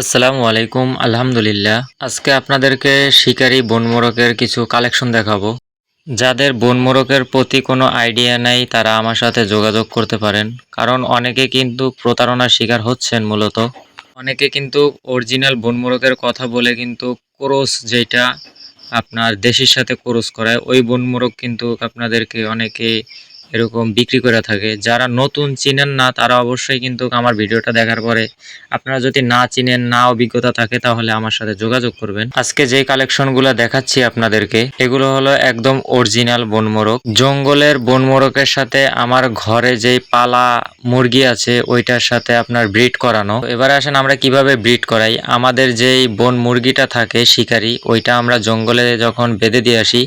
আসসালামু আলাইকুম, আলহামদুলিল্লাহ। আজকে আপনাদেরকে শিকারি বনমোরকের কিছু কালেকশন দেখাবো। যাদের বনমোরকের প্রতি কোনো আইডিয়া নাই, তারা আমার সাথে যোগাযোগ করতে পারেন। কারণ অনেকে কিন্তু প্রতারণার শিকার হচ্ছেন মূলত। অনেকে কিন্তু অরিজিনাল বনমোরকের কথা বলে কিন্তু ক্রোস যেটা আপনার দেশের সাথে ক্রোস করায়, ওই বনমোরক কিন্তু আপনাদেরকে অনেকে এরকম বিক্রি করে থাকে। যারা নতুন চিনেন না, তারা অবশ্যই কিন্তু আমার ভিডিওটা দেখার পরে আপনারা যদি না চিনেন, না অভিজ্ঞতা থাকে, তাহলে আমার সাথে যোগাযোগ করবেন। আজকে যে কালেকশনগুলো দেখাচ্ছি আপনাদেরকে, এগুলো হলো একদম অরিজিনাল বনমোরক জঙ্গলের বনমোরকের সাথে আমার ঘরে যেই পালা মুরগি আছে, ওইটার সাথে আপনার ব্রিড করানো। এবারে আসেন আমরা কীভাবে ব্রিড করাই? আমাদের যেই বন মুরগিটা থাকে শিকারি, ওইটা আমরা জঙ্গলে যখন বেঁধে দিয়ে আসি,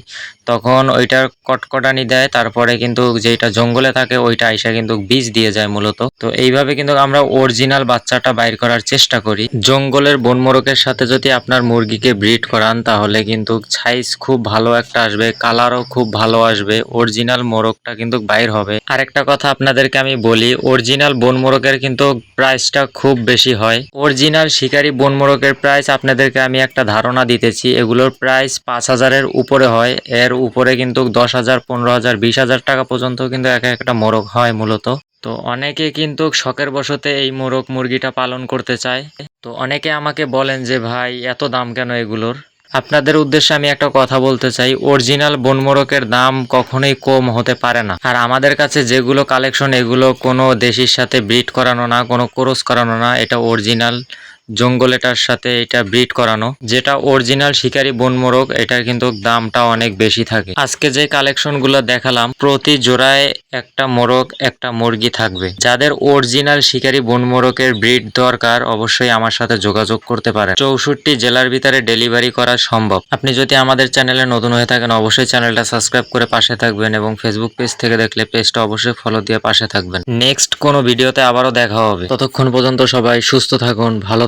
তখন ওইটার কটকটানি দেয়, তারপরে কিন্তু যেটা জঙ্গলে থাকে, ওইটা আইসা কিন্তু বীজ দিয়ে যায় মূলত। তো এইভাবে কিন্তু আমরা অরিজিনাল বাচ্চাটা বাইর করার চেষ্টা করি। জঙ্গলের বনমোরকের সাথে যদি আপনার মুরগিকে ব্রিড করান, তাহলে কিন্তু সাইজ খুব ভালো একটা আসবে কালারও খুব ভালো আসবে অরিজিনাল মোরগটা কিন্তু বাইর হবে। আরেকটা কথা আপনাদেরকে আমি বলি অরিজিনাল বনমোরকের কিন্তু প্রাইসটা খুব বেশি হয়। অরিজিনাল শিকারি বনমোরকের প্রাইস আপনাদেরকে আমি একটা ধারণা দিতেছি, এগুলোর প্রাইস পাঁচ হাজারের উপরে হয়। এর উপরে কিন্তু দশ হাজার, পনেরো হাজার, বিশ হাজার টাকা পর্যন্ত কিন্তু এক একটা মোরগ হয় মূলত। তো অনেকে কিন্তু শখের বশতে এই মোরগ মুরগিটা পালন করতে চায়। তো অনেকে আমাকে বলেন যে, ভাই, এত দাম কেন এগুলোর? আপনাদের উদ্দেশ্যে আমি একটা কথা বলতে চাই। অরিজিনাল বনমোরকের দাম কখনোই কম হতে পারে না। আর আমাদের কাছে যেগুলো কালেকশন, এগুলো কোনো দেশির সাথে ব্রিড করানো না, কোনো ক্রস করানো না, এটা অরিজিনাল। জঙ্গলেটার সাথে এটা ব্রিড করানো, যেটা অরিজিনাল শিকারি বনমোরগ, এটার কিন্তু দামটা অনেক বেশি থাকে। আজকে যে কালেকশনগুলো দেখালাম, প্রতি জোড়ায় একটা মোরগ, একটা মুরগি থাকবে। যাদের অরিজিনাল শিকারি বনমোরগের ব্রিড দরকার, অবশ্যই আমার সাথে যোগাযোগ করতে পারেন। চৌষট্টি জেলার ভিতরে ডেলিভারি করা সম্ভব। আপনি যদি আমাদের চ্যানেলে নতুন হয়ে থাকেন, অবশ্যই চ্যানেলটা সাবস্ক্রাইব করে পাশে থাকবেন এবং ফেসবুক পেজ থেকে দেখলে পেজটা অবশ্যই ফলো দিয়ে পাশে থাকবেন। নেক্সট কোনো ভিডিওতে আবারও দেখা হবে। ততক্ষণ পর্যন্ত সবাই সুস্থ থাকুন, ভালো